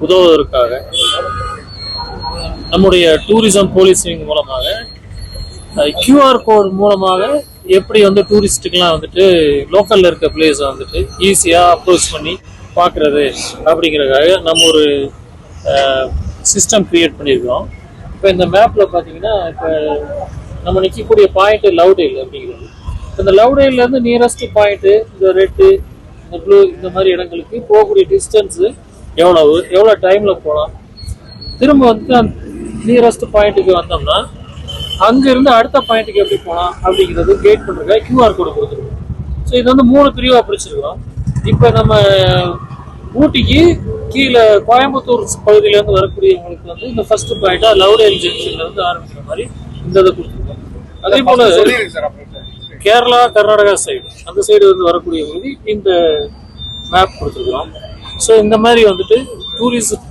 உதவுவதற்காக. நம்முடைய tourism policing மூலமாக கியூஆர் கோட் மூலமாக எப்படி வந்து டூரிஸ்ட்டுக்கெல்லாம் வந்துட்டு லோக்கலில் இருக்க பிளேஸை வந்துட்டு ஈஸியாக அப்ரோச் பண்ணி பார்க்குறது அப்படிங்கிறதுக்காக நம்ம ஒரு சிஸ்டம் க்ரியேட் பண்ணியிருக்கோம் இப்போ இந்த மேப்பில் பார்த்தீங்கன்னா இப்போ நம்ம நிற்கக்கூடிய பாயிண்ட்டு லவ்டேல் அப்படிங்கிறது. இந்த லவ்டேல்லேருந்து நியரஸ்ட் பாயிண்ட்டு இந்த ரெட்டு இந்த ப்ளூ இந்த மாதிரி இடங்களுக்கு போகக்கூடிய டிஸ்டன்ஸு எவ்வளவு எவ்வளோ டைமில் போகலாம் திரும்ப வந்து அந்த நியரஸ்ட் பாயிண்ட்டுக்கு வந்தோம்னா அங்கிருந்து அடுத்த பாயிண்ட்டுக்கு எப்படி போகலாம் அப்படிங்கிறது கேட் பண்ணுறதுக்காக கியூஆர் கோடு கொடுத்துருக்கோம். ஸோ இது வந்து மூணு பிரிவாக பிரிச்சிருக்கோம் இப்போ நம்ம ஊட்டிக்கு கீழே கோயம்புத்தூர் பகுதியிலேருந்து வரக்கூடியவங்களுக்கு வந்து இந்த ஃபர்ஸ்ட் பாயிண்டாக லவ்டேல் ஜங்ஷன்ல இருந்து ஆரம்பிக்கிற மாதிரி இந்த இதை கொடுத்துருக்கோம். அதே போல கேரளா கர்நாடகா சைடு அந்த சைடு வந்து வரக்கூடியவங்களுக்கு இந்த மேப் கொடுத்துருக்குறோம். ஸோ இந்த மாதிரி வந்துட்டு டூரிஸ்ட்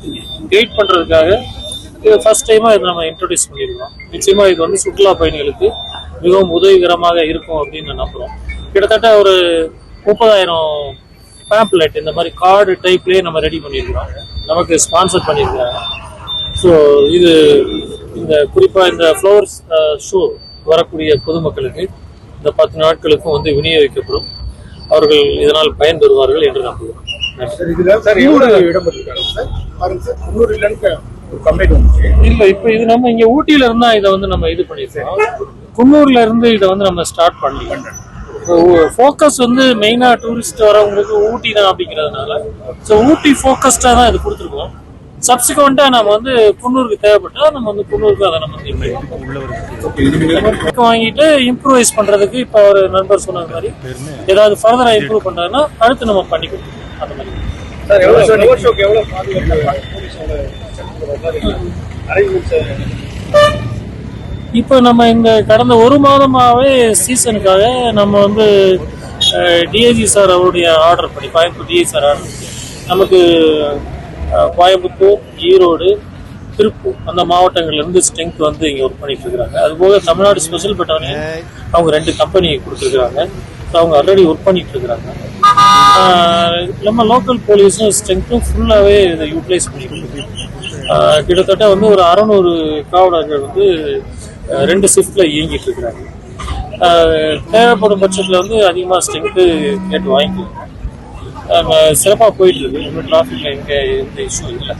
கைட் பண்ணுறதுக்காக இது ஃபர்ஸ்ட் டைமாக இதை நம்ம இன்ட்ரடியூஸ் பண்ணியிருக்கோம் நிச்சயமாக இது வந்து சுற்றுலா பயணிகளுக்கு மிகவும் உதவிகரமாக இருக்கும் அப்படின்னு நம்புகிறோம் கிட்டத்தட்ட ஒரு முப்பதாயிரம் பேம்ப்லெட் இந்த மாதிரி கார்டு டைப்லேயே நம்ம ரெடி பண்ணியிருக்கிறோம் நமக்கு ஸ்பான்சர் பண்ணியிருக்காங்க ஸோ இது இந்த குறிப்பாக இந்த ஃப்ளவர்ஸ் ஷோ வரக்கூடிய பொதுமக்களுக்கு இந்த பத்து நாட்களுக்கும் வந்து விநியோகிக்கப்படும். அவர்கள் இதனால் பயன்பெறுவார்கள் என்று நம்புகிறோம். நன்றி சார் எவ்வளவு இடம் பண்ணிருக்காங்க சார்? பாருங்க சார் இல்லைன்னு ஒரு கம்ப்ளைண்ட் வந்துச்சு. இல்ல இப்ப இது நம்ம இங்க ஊட்டியில இருந்தா இதை வந்து நம்ம இது பண்ணிருக்கோம் குன்னூர்ல இருந்து இதை வந்து நம்ம ஸ்டார்ட் பண்ணி ஃபோக்கஸ் வந்து மெயினா டூரிஸ்ட் வரவங்களுக்கு ஊட்டி தான் அப்படிங்கிறதுனால. ஸோ ஊட்டி ஃபோக்கஸ்டா தான் இது கொடுத்துருக்கோம். சப்சிக்வெண்டா நம்ம வந்து குன்னூருக்கு தேவைப்பட்டா நம்ம வந்து குன்னூருக்கு அதை நம்ம வந்து வாங்கிட்டு இம்ப்ரூவைஸ் பண்றதுக்கு இப்போ ஒரு நண்பர் சொன்ன மாதிரி ஏதாவது ஃபர்தரா இம்ப்ரூவ் பண்றாங்கன்னா அடுத்து நம்ம பண்ணி கொடுத்துருவோம் அந்த மாதிரி சார் ரோட் ஷோக்கு இப்போ நம்ம இந்த கடந்த ஒரு மாதமாகவே சீசனுக்காக நம்ம வந்து டிஐஜி சார் அவருடைய ஆர்டர் படி கோயம்புத்தூர் டிஐஜி சார் ஆர்டர் நமக்கு கோயம்புத்தூர் ஈரோடு திருப்பூர் அந்த மாவட்டங்கள்ல இருந்து ஸ்ட்ரென்த் வந்து இங்கே ஒர்க் பண்ணிட்டு இருக்காங்க அது போக தமிழ்நாடு ஸ்பெஷல் பட்டானே அவங்க ரெண்டு கம்பெனி கொடுத்துருக்குறாங்க. ஸோ அவங்க ஆல்ரெடி ஒர்க் பண்ணிட்டு இருக்கிறாங்க. நம்ம லோக்கல் போலீஸும் ஸ்ட்ரென்த்தும் ஃபுல்லாகவே இதை யூட்டிலைஸ் ஆஹ், கிட்டத்தட்ட வந்து ஒரு அறநூறு காவலர்கள் வந்து ரெண்டு ஷிஃப்ட்ல இயங்கிட்டு இருக்கிறாங்க. தேவைப்படும் பட்சத்தில் வந்து அதிகமாக ஸ்ட்ரென்த்து கேட்டு வாங்கிக்கலாம். நம்ம சிறப்பாக போயிட்டு இருக்கு. இன்னும் டிராஃபிக்ல எங்க எந்த இஷ்யூ இல்லை.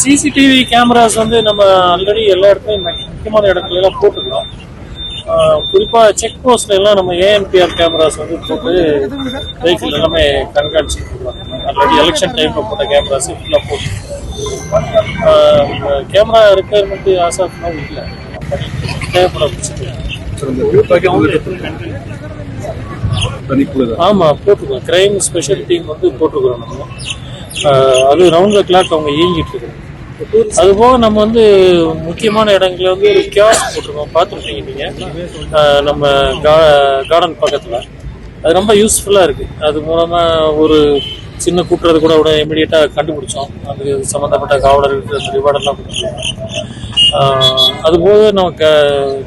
சிசிடிவி கேமராஸ் வந்து நம்ம ஆல்ரெடி எல்லா இடத்துலையும் முக்கியமான இடத்துல எல்லாம் போட்டுருக்கோம். ஆஹ் குறிப்பா செக் போஸ்ட்ல எல்லாம் நம்ம ஏஎம்பிஆர் கேமராஸ் வந்து போட்டு வெஹிக்கிள் எல்லாமே கண்காணிச்சுட்டு இருக்கோம் ஆல்ரெடி எலெக்ஷன் டைம்ல போட்ட கேமராஸ் ஃபுல்லாக போட்டு. கேமரா ரெக்குயர்மெண்ட் நோ இல்லை. தேவைப்பட ஆமா போட்டிருக்கோம் கிரைம் ஸ்பெஷல் டீம் வந்து போட்டிருக்கிறோம் நம்ம. அது ரவுண்ட் த கிளாக் அவங்க இயங்கிட்டு இருக்காங்க அது போக நம்ம வந்து முக்கியமான இடங்களில் வந்து ஒரு கியாஸ் போட்டிருக்கோம். பார்த்துருக்கீங்க நீங்கள் நம்ம நம்ம கார்டன் பக்கத்தில். அது ரொம்ப யூஸ்ஃபுல்லாக இருக்குது அது மூலமாக ஒரு சின்ன கூட்டுறது கூட உடனே இமீடியட்டாக கண்டுபிடிச்சோம். அது சம்மந்தப்பட்ட காவலர்களுக்கு அந்த ரிவார்டெல்லாம் கொடுத்துருக்கோம் அதுபோக நம்ம நமக்கு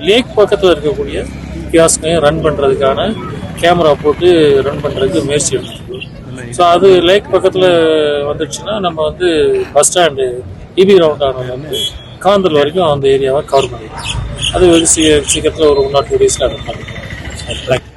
லேக் பக்கத்தில் இருக்கக்கூடிய கியாஸ்கையும் ரன் பண்ணுறதுக்கான கேமரா போட்டு ரன் பண்ணுறதுக்கு முயற்சி எடுத்துருக்கோம். ஸோ அது லேக் பக்கத்தில் வந்துடுச்சுன்னா நம்ம வந்து பஸ் ஸ்டாண்டு இபி ரவுண்டான வந்து காந்தல் வரைக்கும் அந்த ஏரியாவை கவர் பண்ணிடுவோம் அது வெகு சீ சீக்கிரத்தில் ஒரு ஒன் ஆர் டூ டேஸில் அதை பண்ணிடுவோம்